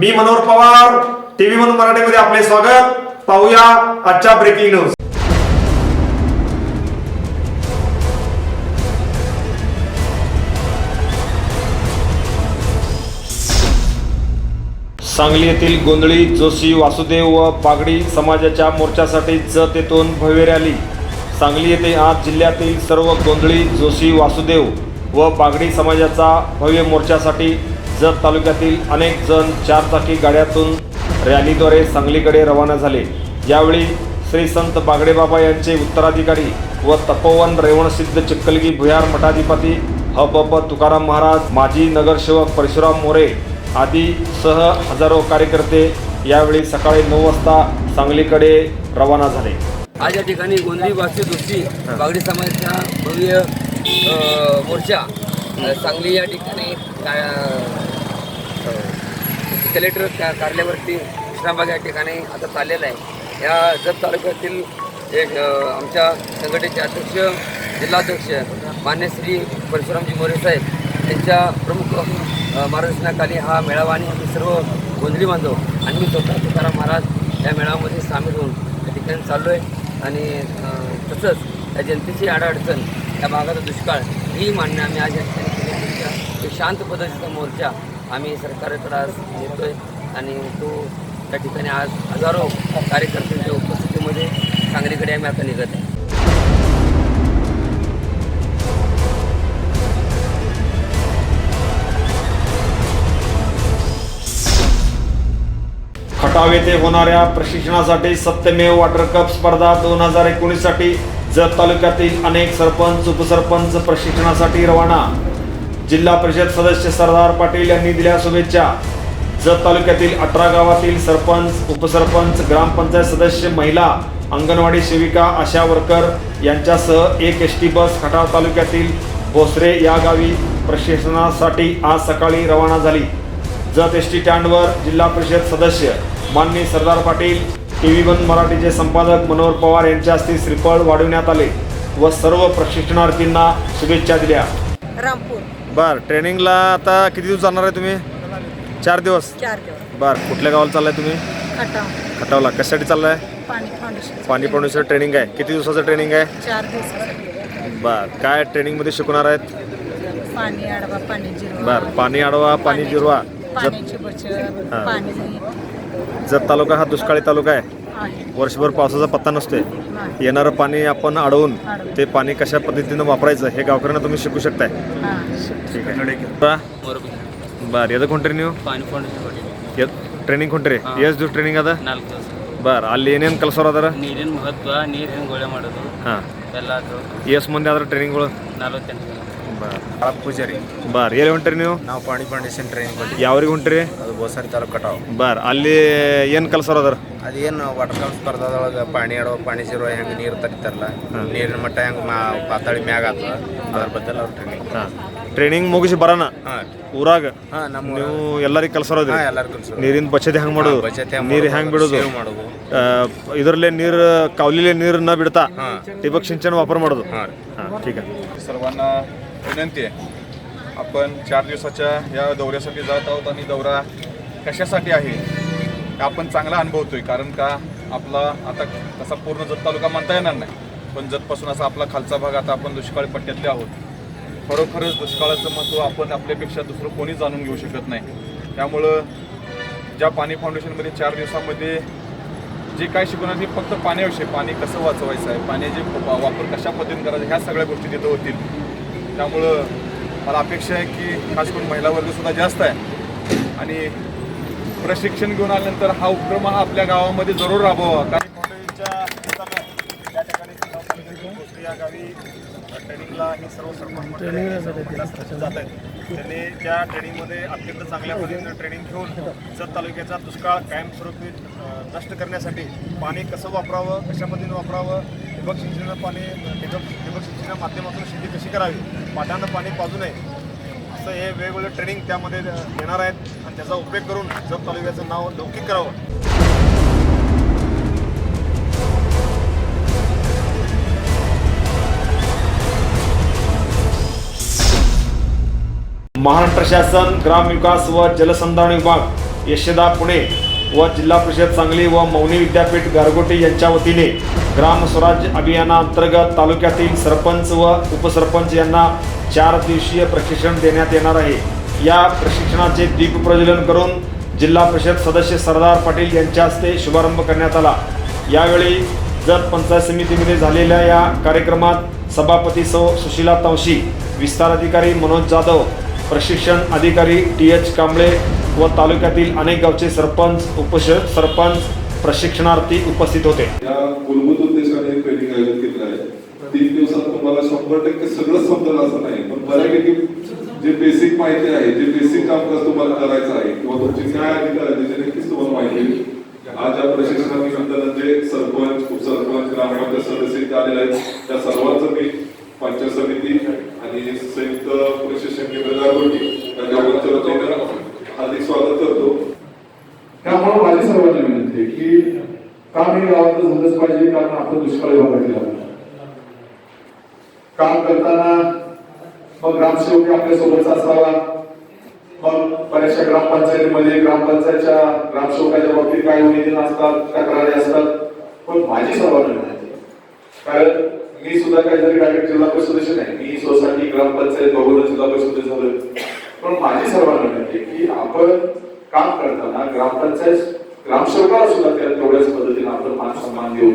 मी Manohar Pawar TV म्हणून मराठीमध्ये आपले स्वागत. पाहूया आजच्या ब्रेकिंग न्यूज सांगली येथील गोंधळी जोशी वासुदेव व पागडी समाजाच्या मोर्चासाठी जत येथून भव्य रॅली. सांगली येथे आज जिल्ह्यातील सर्व गोंधळी जोशी वासुदेव व पागडी समाजाचा भव्य मोर्चासाठी जत तालुक्यातील अनेक जण चारचाकी गाड्यातून रॅलीद्वारे सांगलीकडे रवाना झाले यावेळी श्री संत बागडेबाबा यांचे उत्तराधिकारी व तपोवन रेवणसिद्ध चिक्कलगी भुयार मठाधिपती हप तुकाराम महाराज माजी नगरसेवक परशुराम मोरे आदी सह हजारो कार्यकर्ते यावेळी सकाळी नऊ वाजता सांगलीकडे रवाना झाले. आज या ठिकाणी गोंधळी वासी दोषी बागडे समाजाचा भव्य मोर्चा सांगली या ठिकाणी कलेक्टर का कार्यालयावरती विश्रामबाग या ठिकाणी आता चाललेला आहे. या जत तालुक्यातील एक आमच्या संघटनेचे अध्यक्ष जिल्हाध्यक्ष मान्य श्री परशुरामजी मोरे साहेब यांच्या प्रमुख मार्गदर्शनाखाली हा मेळावा आणि आम्ही सर्व गोंधळी बांधव आणि मी स्वतः तुकाराम महाराज या मेळाव्यामध्ये सामील होऊन या ठिकाणी चाललो आहे आणि तसंच या जनतेची अडचण या भागाचा दुष्काळ ही मान्य आम्ही आज या ठिकाणी शांत पद्धतीचा मोर्चा आम्ही सरकारकडे आज येतोय आणि तो त्या ठिकाणी आज हजारो कार्यकर्त्यांच्या उपस्थितीमध्ये सांगलीकडे आम्ही आता निघत आहे. खटाव येथे होणाऱ्या प्रशिक्षणासाठी सत्यमेव वॉटर कप स्पर्धा दोन हजार एकोणीससाठी जत तालुक्यातील अनेक सरपंच उपसरपंच प्रशिक्षणासाठी रवाना जिल्हा परिषद सदस्य सरदार पाटील यांनी दिल्या शुभेच्छा. जत तालुक्यातील अठरा गावातील सरपंच उपसरपंच ग्रामपंचायत सदस्य महिला अंगणवाडी सेविका आशा वर्कर यांच्यासह एक एस टी बस खटाव तालुक्यातील भोसरे या गावी प्रशिक्षणासाठी आज सकाळी रवाना झाली. जत एस टी स्टँडवर जिल्हा परिषद सदस्य माननीय Sardar Patil T V one मराठीचे संपादक मनोहर पवार यांच्या हस्ते श्रीफळ वाढविण्यात आले व सर्व प्रशिक्षणार्थींना शुभेच्छा दिल्या. रामपूर. बर ट्रेनिंगला आता किती दिवस जाणार आहे तुम्ही? चार दिवस. चार दिवस. बर कुठल्या गावाला चाललाय तुम्ही? खटाव. खटावला. कशासाठी चाललाय? पाणी फाउंडेशन पाणी पडण्याचं ट्रेनिंग आहे. किती दिवसाचं ट्रेनिंग आहे? चार दिवसासाठी बर काय ट्रेनिंगमध्ये शिकवणार आहेत? पाणी अडवा पाणी जिरवा. बर पाणी अडवा पाणी जिरवा. जत पाण्याची बचत हा. पाणी. जत तालुका हा दुष्काळी तालुका आहे. वर्षभर पावसाचा पत्ता नसतोय नाही. येणारं पाणी आपण अडवून अडवून. ते पाणी कशा पद्धतीनं वापरायचं हे गावकऱ्यांना तुम्ही शिकू शकताय हा. ठीक आहे बर ಯಾವ್ದು ಕೊಂಡ್ರಿ ನೀವು पाणी फाउंडेशन ಟ್ರೈನಿಂಗ್ ಕೊಂಡ್ರಿ ಹಾ. ಎಷ್ಟು ದಿವಸ ಟ್ರೈನಿಂಗ್ ಅದ ನಾಲ್ಕು ದಿವಸ ಬರ್ ಅಲ್ಲಿ ಏನೇನು ಕಲ್ಸೋರು ಅದಾರ ನೀರಿನ ಮಹತ್ವ ನೀರು ಹೆಂಗೆ ಗೊಳೆ ಮಾಡೋದು ಹಾಂ ಎಲ್ಲ ಅದು ಎಷ್ಟು ಮಂದಿ ಆದ್ರ ಟ್ರೈನಿಂಗ್ಗಳು ನಲ್ವತ್ತೆಂಟು ಬಾಳಪ್ಪ ಪೂಜಾರಿ. ಬಾರ್ ಎಲ್ಲಿ ಹೊಂಟ್ರಿ ನೀವು? ನಾವು ಪಾಣಿ ಫೌಂಡೇಶನ್ ಟ್ರೈನಿಂಗ್ ಕೊಟ್ಟು ಯಾವ್ರಿಗೆ ಹೊಂಟ್ರಿ? ಅದು ಬೋಸರಿ ತಾಲೂಕು ಕಟಾವ್. ಬಾರ್ ಅಲ್ಲಿ ಏನು ಕೆಲಸ ಅದರ? ಅದೇನು ವಾಟರ್ ಕಮ್ ಸ್ಪರ್ಧಾದೊಳಗೆ ಪಾಣಿ ಆಡೋ ಪಾಣಿ ಸಿರೋ ಹೆಂಗೆ ನೀರು ತರಿತಾರಲ್ಲ ನೀರಿನ ಮಟ್ಟ ಹೆಂಗೆ ಮಾ ಪಾತಾಳಿ ಮ್ಯಾಗ ಆಗ್ತದ ಅದ್ರ ಬದಲ ಅವ್ರ ಟ್ರೈನಿಂಗ್ ಹಾಂ. ಟ್ರೈನಿಂಗ್ ಮುಗಿಸಿ ಬರೋಣ? ಊರಾಗ? ಹಾಂ ನಮ್ಮ ನೀವು ಎಲ್ಲರಿಗೆ ಕೆಲಸ ಎಲ್ಲರಿಗೂ ನೀರಿನ ಬಚತೆ ಹೆಂಗೆ ಮಾಡೋದು? ಬಚತೆ ನೀರು ಹೆಂಗೆ ಬಿಡೋದು? ಮಾಡೋದು. ಇದರಲ್ಲೇ ನೀರು ಕಾವಲಿಲೆ ನೀರನ್ನ ಬಿಡ್ತಾ? ಟಿಬಕ್ ಸಿಂಚನ ವಾಪರ್ ಮಾಡೋದು? ಹಾಂ ಹಾಂ ಟೀಕ विनंती आहे. आपण चार दिवसाच्या या दौऱ्यासाठी जात आहोत आणि दौरा कशासाठी आहे आपण चांगला अनुभवतोय. कारण का आपला आता तसा पूर्ण जत तालुका म्हणता येणार नाही. पण जतपासून असा आपला खालचा भाग आता आपण दुष्काळी पट्ट्यातले आहोत. खरोखरच दुष्काळाचं महत्त्व आपण आपल्यापेक्षा दुसरं कोणी जाणून घेऊ शकत नाही. त्यामुळं ज्या पाणी फाउंडेशनमध्ये चार दिवसामध्ये जे काय शिकवणार ते फक्त पाण्याविषयी पाणी कसं वाचवायचं आहे पाण्याचे वापर कशा पद्धतीने करायचं ह्या सगळ्या गोष्टी तिथं होतील. त्यामुळं मला अपेक्षा आहे की खास करून महिला वर्ग सुद्धा जास्त आहे. आणि प्रशिक्षण घेऊन आल्यानंतर हा उपक्रम हा आपल्या गावामध्ये जरूर राबवावा. कारण त्या ठिकाणी भोसरी या गावी ट्रेनिंगला हे सर्व सरपंच जात आहेत. त्यांनी त्या ट्रेनिंगमध्ये अत्यंत चांगल्या पद्धतीनं ट्रेनिंग घेऊन जत तालुक्याचा दुष्काळ कायमस्वरूपी नष्ट करण्यासाठी पाणी कसं वापरावं कशा पद्धतीनं वापरावं ठिबक सिंचनाचं पाणी ठिबक ठिबक सिंचनाच्या माध्यमातून शेती कशी करावी पाटानं पाणी पाजू नये असं हे वेगवेगळे ट्रेनिंग त्यामध्ये येणार आहेत. आणि त्याचा उपयोग करून जत तालुक्याचं नाव लौकिक करावं. महाराष्ट्र शासन ग्रामविकास व जलसंधारण विभाग यशदा पुणे व जिल्हा परिषद सांगली व मौनी विद्यापीठ गारगोटे यांच्या वतीने ग्राम स्वराज अभियानाअंतर्गत तालुक्यातील सरपंच व उपसरपंच यांना चार दिवसीय प्रशिक्षण देण्यात येणार आहे. या प्रशिक्षणाचे दीप प्रज्वलन करून जिल्हा परिषद सदस्य सरदार पाटील यांच्या हस्ते शुभारंभ करण्यात आला. यावेळी जत पंचायत समितीमध्ये झालेल्या या कार्यक्रमात सभापती सौ सुशीला तावशी विस्तार अधिकारी मनोज जाधव प्रशिक्षण अधिकारी टी एच कांबळे व तालुक्यातील अनेक गावचे सरपंच उपश सरपंच प्रशिक्षणार्थी उपस्थित होते. या मूलभूत उद्देशाने ट्रेनिंग आयोजित आहे तीन दिवसात तुम्हाला शंभर टक्के सगळं समजलं असं नाही पण बऱ्यापैकी जे बेसिक माहिती आहे जे बेसिक कामकाज तुम्हाला करायचं आहे किंवा तुमचे काय अधिकार आहे त्याची नक्कीच तुम्हाला माहिती आज या प्रशिक्षणानिमित्तानं जे सरपंच उपसरपंच ग्रामपंचायत सदस्य आलेले आहेत त्या सर्वांचं मी पंचायत समिती आणि संयुक्त प्रशिक्षण केंद्र गारगोटी या हार्दिक स्वागत करतो. त्यामुळे माझी सर्वांना विनंती आहे की काम हे गावात झालंच पाहिजे कारण आपण दुष्काळी भागातील काम करताना मग ग्रामसेवक आपल्या सोबतचा असावा. मग बऱ्याचशा ग्रामपंचायतीमध्ये ग्रामपंचायतच्या ग्रामसेवकाच्या बाबतीत काही निवेदन असतात तक्रारी असतात. पण माझी सर्वांना विनंती कारण मी सुद्धा काहीतरी डायरेक्ट जिल्हा परिषद सदस्य नाही. मी सोसायटी ग्रामपंचायत बघून जिल्हा परिषद झालं पण माझी सर्वांना म्हणते की आपण काम करताना ग्रामपंचायत ग्रामसेवकाला सुद्धा त्या तेवढ्याच पद्धतीने आपण मान सन्मान देऊ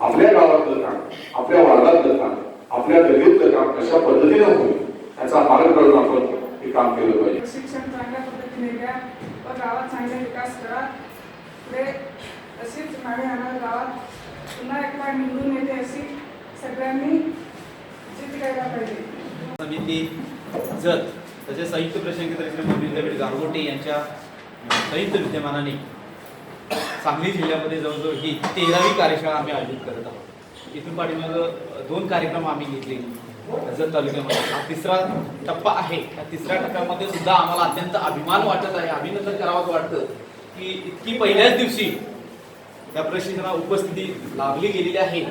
आपल्या गावातलं काम आपल्या वार्डातलं काम आपल्या गल्लीतलं काम कशा पद्धतीने होईल याचा मार्ग करून आपण हे काम केलं पाहिजे. शिक्षण चांगल्या पद्धतीने द्या व गावात चांगला विकास करा. पुढे अशीच नावे आम्हाला गावात पुन्हा एकदा निवडून येते अशी. सगळ्यांनी पाहिजे. समिती जत तसेच संयुक्त प्रशासकीय विद्यापीठ गारगोटे यांच्या संयुक्त विद्यमानाने सांगली जिल्ह्यामध्ये जवळजवळ ही तेरावी कार्यशाळा आम्ही आयोजित करत आहोत. इथून पाठीमागं दोन कार्यक्रम आम्ही घेतले. जत तालुक्यामध्ये. हा तिसरा टप्पा आहे. त्या तिसऱ्या टप्प्यामध्ये सुद्धा आम्हाला अत्यंत अभिमान वाटत आहे. अभिनंदन करावं वाटतं की इतकी पहिल्याच दिवशी त्या प्रशिक्षणाला उपस्थिती लाभली गेलेली आहे.